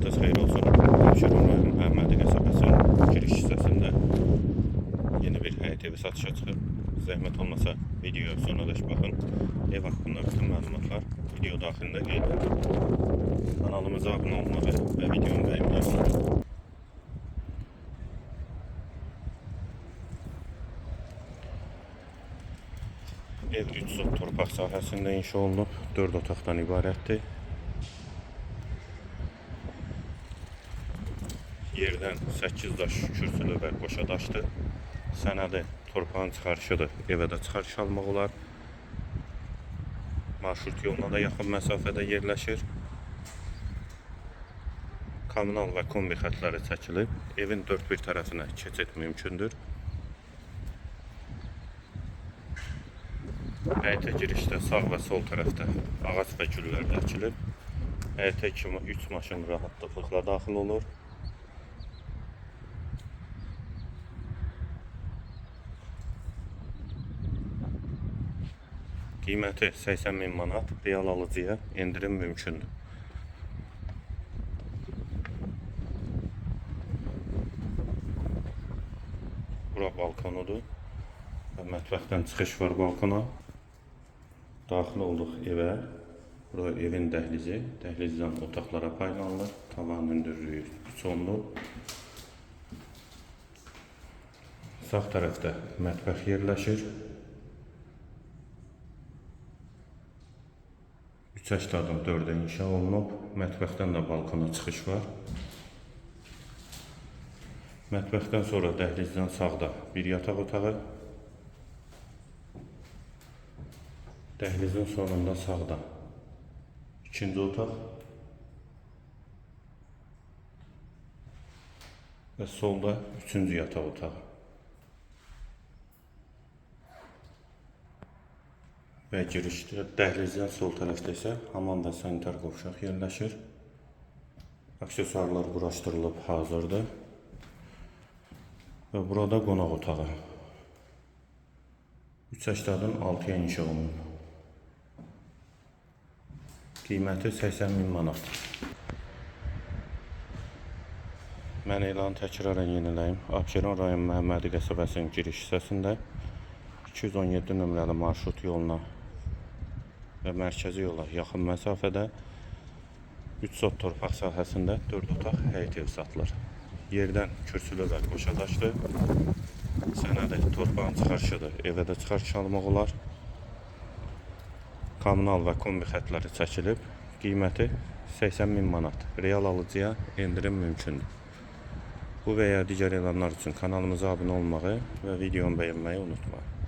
Vaxtınız xeyir olsun. Abşeron Məhəmmədi qəsəbəsinin giriş hissəsində yeni bir evi satışa çıxıb. Zəhmət olmasa videoya sonradaş baxın. Ev haqqında bütün məlumatlar video daxilində qeyd edilir. Kanalımıza abunə olmağı və videonu bəyənməyi. Ev 3 sot torpaq sahəsində inşa olunub. 4 otaqdan ibarətdir. Yerdən 8 daş kürsülü və qoşa daşdır. Sənədi torpağın çıxarışıdır. Evə də çıxarış almaq olar. Marşrut yoluna da yaxın məsafədə yerləşir. Kommunal və kombi xətləri çəkilib. Evin dörd bir tərəfinə keçid mümkündür. Həyətə girişdə sağ və sol tərəfdə ağac və güllər əkilib. Həyətə 3 maşın rahatlıqla daxil olur. Qiyməti 80 min manat, real alıcıya endirim mümkündür. Bura balkonudur. Mətbəxdən çıxış var balkona. Daxil olduq evə. Bura evin dəhlizi. Dəhlizdən otaqlara paylanılır. Tavan hündürlüyü 3 onluq. Sağ tərəfdə mətbəx yerləşir. 3 həktardan 4-ə inşa olunub. Mətbəxdən də balkona çıxış var. Mətbəxdən sonra dəhlizdən sağda bir yataq otağı. Dəhlizin sonunda sağda ikinci otaq. Və solda üçüncü yataq otağı. Və girişdə dəhlizdən sol tərəfdə isə hamam və sanitar qovşaq yerləşir. Aksesuarlar quraşdırılıb hazırdır. Və burada qonaq otağı. 3 hektardan 6-ya inşa olunub. Qiyməti 80 min manat. Mən elanı təkrarən yeniləyim. Abşeron rayon Məhəmmədi qəsəbəsinin giriş hissəsində 217 nömrəli marşrut yoluna və mərkəzi yola yaxın məsafədə 3 sot torpaq sahəsində 4 otaq həyət ev satılır. Yerdən kürsülü və qoşa daşdır. Sənədi torpağın çıxarışıdır. Evə də çıxarış almaq olar. Kommunal və kombi xətləri çəkilib. Qiyməti 80 min manat. Real alıcıya endirim mümkündür. Bu və ya digər elanlar üçün kanalımıza abunə olmağı və videonu bəyənməyi unutmayın.